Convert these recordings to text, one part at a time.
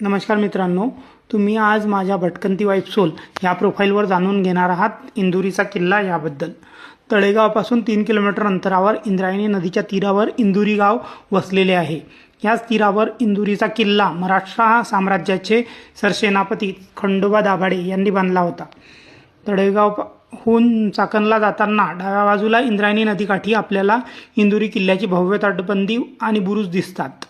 नमस्कार मित्रांनो तुम्ही आज माझ्या भटकंती वाईफ सोल या प्रोफाईलवर जाणून घेणार आहात इंदुरीचा किल्ला याबद्दल. तळेगावपासून तीन किलोमीटर अंतरावर इंद्रायणी नदीच्या तीरावर इंदुरी गाव वसलेले आहे. याच तीरावर इंदुरीचा किल्ला मराठा साम्राज्याचे सरसेनापती खंडोबा दाभाडे यांनी बांधला होता. तळेगावहून चाकणला जाताना डाव्या बाजूला इंद्रायणी नदीकाठी आपल्याला इंदुरी किल्ल्याची भव्य तटबंदी आणि बुरुज दिसतात.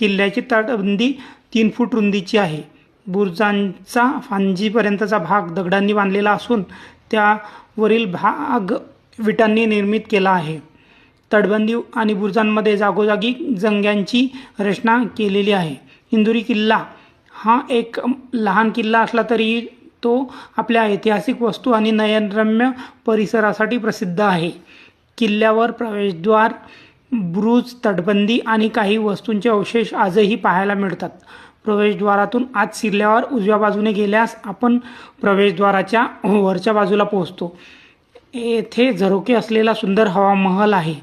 किल्ल्याची तटबंदी तीन फूट रुंदीची आहे. बुरुजांचा फांजीपर्यंतचा भाग दगडांनी बांधलेला असून त्यावरील भाग विटांनी निर्मित केला आहे. तटबंदी आणि बुरुजांमध्ये जागोजागी जंग्यांची रचना केलेली आहे. इंदुरी किल्ला हा एक लहान किल्ला असला तरी तो आपल्या ऐतिहासिक वस्तू आणि नयनरम्य परिसरासाठी प्रसिद्ध आहे. किल्ल्यावर प्रवेशद्वार ब्रुज तटबंदी आणि काही वस्तूंचे अवशेष आजही पाहायला मिळतात. प्रवेशद्वारातून आत शिरल्यावर उजव्या बाजूने गेल्यास आपण प्रवेशद्वाराच्या वरच्या बाजूला पोहोचतो. येथे झरोके असलेला सुंदर हवामहल आहे.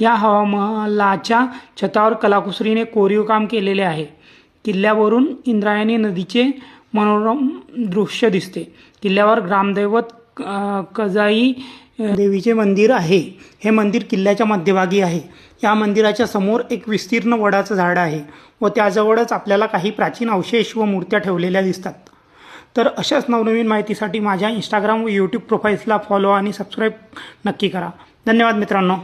या हवामहलाच्या छतावर कलाकुसरीने कोरीव काम केलेले आहे. किल्ल्यावरून इंद्रायणी नदीचे मनोरम दृश्य दिसते. किल्ल्यावर ग्रामदैवत कजाई देवीचे मंदिर आहे. हे मंदिर किल्ल्याच्या मध्यभागी आहे. या मंदिराच्या समोर एक विस्तीर्ण वडाचं झाड आहे व त्याजवळच आपल्याला काही प्राचीन अवशेष व मूर्त्या ठेवलेल्या दिसतात. तर अशाच नवनवीन माहितीसाठी माझ्या इंस्टाग्राम व यूट्यूब प्रोफाईल्सला फॉलो आणि सबस्क्राईब नक्की करा. धन्यवाद मित्रांनो.